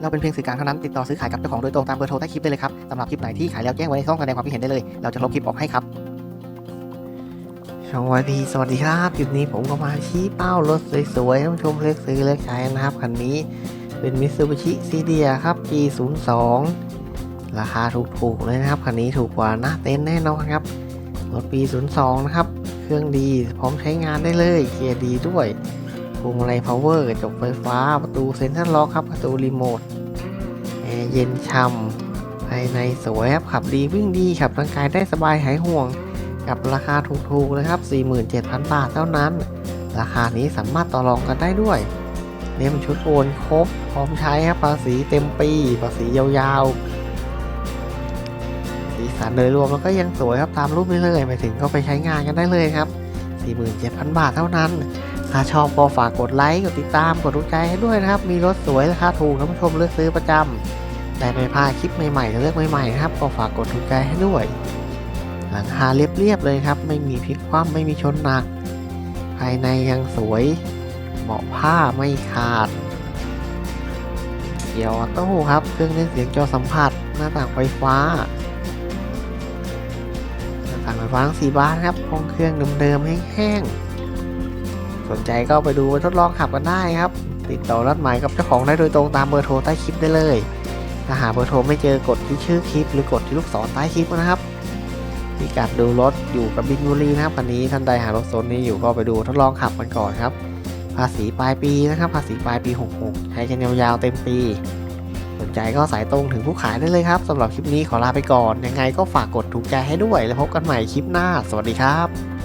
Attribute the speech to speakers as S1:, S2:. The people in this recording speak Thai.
S1: เราเป็นเพียงสื่อกลางเท่านั้นติดต่อซื้อขายกับเจ้าของโดยตรงตามเบอร์โทรใต้คลิปได้เลยครับสำหรับคลิปไหนที่ขายแล้วแจ้งไว้ในช่องแสดงความคิดเห็นได้เลยเราจะลบคลิปออกให้ครับสวัสดีสวัสดีครับคลิปนี้ผมก็มาชี้เป้ารถสวยๆท่านผู้ชมเลือกซื้อเลือกใช้นะครับคันนี้เป็น Mitsubishi c d i a ครับ G02 ราคาถูกๆเลยนะครับคันนี้ถูกกว่าหน้าเต็นท์แน่นอนครับรถปี 02 นะครับ เครื่องดีพร้อมใช้งานได้เลยเกียร์ดีด้วย พวงมาลัยพาวเวอร์กระจกไฟฟ้า ประตูเซ็นทรัลล็อกครับ ประตูรีโมทแอร์เย็นช่ำภายในสวยครับ ขับดีวิ่งดีขับร่างกายได้สบายหายห่วง กับราคาถูกๆเลยครับ 47,000 บาทเท่านั้น ราคานี้สามารถต่อรองกันได้ด้วยเล่มชุดโอนครบ พร้อมใช้ครับภาษีเต็มปี ภาษียาวๆ สีสันโดยรวมมันก็ยังสวยครับตามรูปนี้เลยไปถึงก็ไปใช้งานกันได้เลยครับ 47,000 บาทเท่านั้น ถ้าชอบก็ฝากกดไลค์ กดติดตาม กดถูกใจให้ด้วยนะครับ มีรถสวยราคาถูกท่านผู้ชมเลือกซื้อประจำแต่ไม่พลาดคลิปใหม่ๆหรือเลือกใหม่ๆนะครับ ก็ฝากกดถูกใจให้ด้วย หลังคาเรียบๆเลยครับ ไม่มีพลิกคว่ำไม่มีชนหนัก ภายในยังสวยเบาะผ้าไม่ขาด เกียร์ออโต้ครับ เครื่องเล่นเสียงจอสัมผัส หน้าต่างไฟฟ้า หน้าต่างไฟฟ้าทั้งสี่บานครับห้องเครื่องเดิมๆแห้งๆ สนใจก็ไปดูไปทดลองขับกันได้ครับ ติดต่อรัดหมายกับเจ้าของได้โดยตรงตามเบอร์โทรใต้คลิปได้เลย ถ้าหาเบอร์โทรไม่เจอกดที่ชื่อคลิป หรือกดที่ลูกศรใต้คลิปนะครับพิกัดดูรถอยู่กับบินบุรีนะครับวันนี้ท่านใดหารถโซนนี้อยู่ก็ไปดูทดลองขับกันก่อนครับ ภาษีปลายปีนะครับ ภาษีปลายปี66ใช้กันยาวๆเต็มปี สนใจก็สายตรงถึงผู้ขายได้เลยครับสำหรับคลิปนี้ขอลาไปก่อน ยังไงก็ฝากกดถูกใจให้ด้วย แล้วพบกันใหม่คลิปหน้า สวัสดีครับ